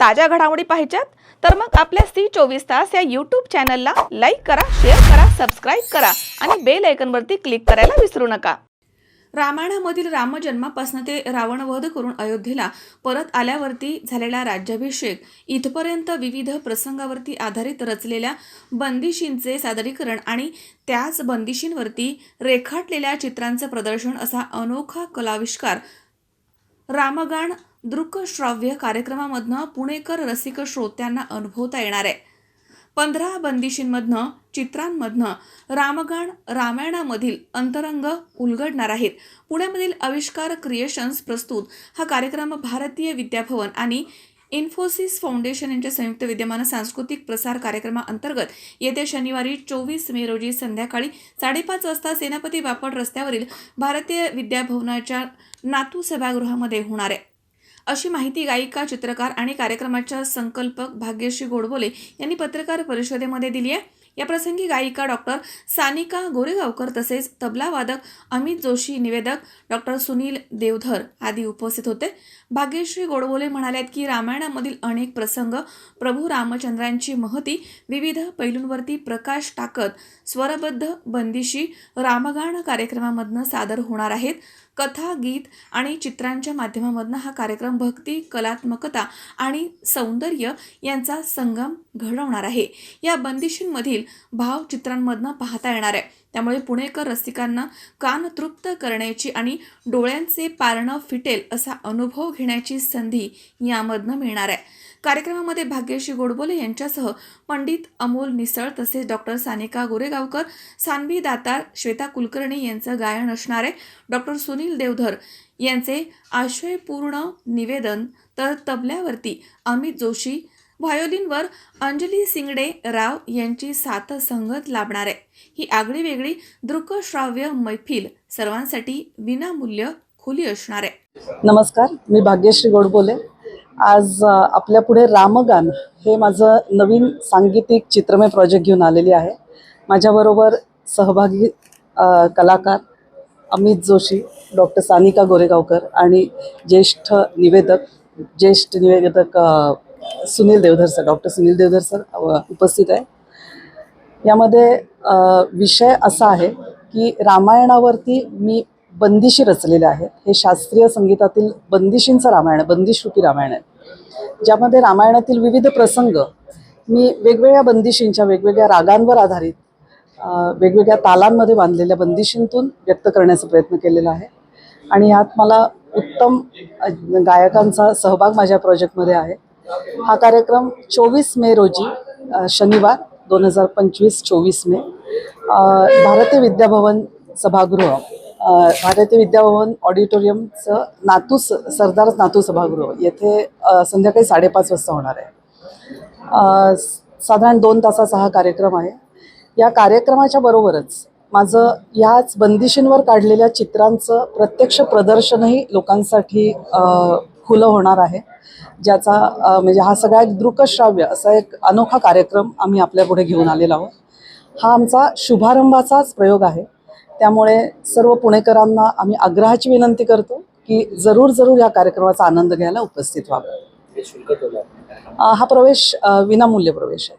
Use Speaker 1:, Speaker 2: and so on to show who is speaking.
Speaker 1: ताज्या घडामोडी पाहिजेत तर मग आपल्या सी चोवीस तास या यूट्यूब चॅनलला लाईक करा शेअर करा सबस्क्राईब करा आणि बेल आयकनवरती क्लिक करायला विसरू नका. रामायणामधील रामजन्मापासून ते रावणवध करून अयोध्येला परत आल्यावरती झालेला राज्याभिषेक इथपर्यंत विविध प्रसंगावरती आधारित रचलेल्या बंदिशींचे सादरीकरण आणि त्याच बंदिशींवरती रेखाटलेल्या चित्रांचं प्रदर्शन असा अनोखा कलाविष्कार रामगाण दृकश्राव्य कार्यक्रमामधनं पुणेकर रसिक श्रोत्यांना अनुभवता येणार आहे. पंधरा बंदिशींमधनं चित्रांमधनं रामगाण रामायणामधील अंतरंग उलगडणार आहेत. पुण्यामधील आविष्कार क्रिएशन्स प्रस्तुत हा कार्यक्रम भारतीय विद्याभवन आणि इन्फोसिस फाउंडेशन यांच्या संयुक्त विद्यमान सांस्कृतिक प्रसार कार्यक्रमाअंतर्गत येत्या शनिवारी चोवीस मे रोजी संध्याकाळी साडेपाच वाजता सेनापती बापट रस्त्यावरील भारतीय विद्याभवनाच्या नातू सभागृहामध्ये होणार आहे. अशी माहिती गायिका चित्रकार आणि कार्यक्रमाच्या संकल्पक भाग्यश्री गोडबोले यांनी पत्रकार परिषदेमध्ये दिली आहे. या प्रसंगी गायिका डॉक्टर सानिका गोरेगावकर तसेच तबलावादक अमित जोशी निवेदक डॉक्टर सुनील देवधर आदी उपस्थित होते. भाग्यश्री गोडबोले म्हणाल्यात की रामायणामधील अनेक प्रसंग प्रभू रामचंद्रांची महती विविध पैलूंवरती प्रकाश टाकत स्वरबद्ध बंदिशी रामगान कार्यक्रमामधनं सादर होणार आहेत. कथा गीत आणि चित्रांच्या माध्यमामधनं हा कार्यक्रम भक्ती कलात्मकता आणि सौंदर्य यांचा संगम घडवणार आहे. या बंदिशींमधील भाव चित्रांमधनं पाहता येणार आहे. त्यामुळे पुणेकर रसिकांना कान तृप्त करण्याची आणि डोळ्यांचे पारणं फिटेल असा अनुभव घेण्याची संधी यामधनं मिळणार आहे. कार्यक्रमामध्ये भाग्यश्री गोडबोले यांच्यासह पंडित अमोल निसळ तसेच डॉक्टर सानिका गोरेगावकर सानवी दातार श्वेता कुलकर्णी यांचं गायन असणार आहे. डॉक्टर सुनील देवधर यांचे आशयपूर्ण निवेदन तर तबल्यावरती अमित जोशी व्हायोलिनवर अंजली सिंगडे राव यांची साथसंगत लाभणार आहे. ही आगळी वेगळी दृकश्राव्य मैफिल सर्वांसाठी विनामूल्य खुली असणार आहे.
Speaker 2: नमस्कार मी भाग्यश्री गोडबोले. आज आपल्या पुढे रामगान हे माझं नवीन सांगीतिक चित्रमय प्रोजेक्ट घेऊन आलेली आहे. माझ्याबरोबर सहभागी कलाकार अमित जोशी डॉक्टर सानिका गोरेगावकर आणि ज्येष्ठ निवेदक ज्येष्ठ निवेदक Sunil Deodhar sir doctor Sunil Deodhar sir उपस्थित आहे. यामध्ये विषय असा आहे की रामायणावरती मी बंदिशी रचलेल्या आहेत. हे शास्त्रीय संगीतातील बंदिशींचं रामायण बंदिशरूपी रामायण आहे. ज्यामध्ये रामायणातील विविध प्रसंग मी वेगवेगळ्या बंदिशींच्या वेगवेगळ्या रागांवर आधारित वेगवेगळ्या तालांमध्ये बांधलेल्या बंदिशींतून व्यक्त करण्याचा प्रयत्न केलेला आहे. आणि यात मला उत्तम गायकांचा सहभाग माझ्या प्रोजेक्टमध्ये आहे. हा कार्यक्रम चोवीस मे रोजी शनिवार दोन हजार पंचवीस चोवीस मे भारतीय विद्याभवन सभागृह भारतीय विद्याभवन ऑडिटोरियमचं नातू स सरदार नातू सभागृह येथे संध्याकाळी साडेपाच वाजता होणार आहे. साधारण दोन तासाचा हा कार्यक्रम आहे. या कार्यक्रमाच्या बरोबरच माझं ह्याच बंदिशींवर काढलेल्या चित्रांचं प्रत्यक्ष प्रदर्शनही लोकांसाठी खुलं होणार आहे. ज्याचा म्हणजे हा सगळा एक दृकश्राव्य असा एक अनोखा कार्यक्रम आम्ही आपल्या पुढे घेऊन आलेलो आहोत. हा आमचा शुभारंभाचाच प्रयोग आहे. त्यामुळे सर्व पुणेकरांना आम्ही आग्रहाची विनंती करतो की जरूर जरूर या कार्यक्रमाचा आनंद घ्यायला उपस्थित व्हावं. हा प्रवेश विनामूल्य प्रवेश आहे.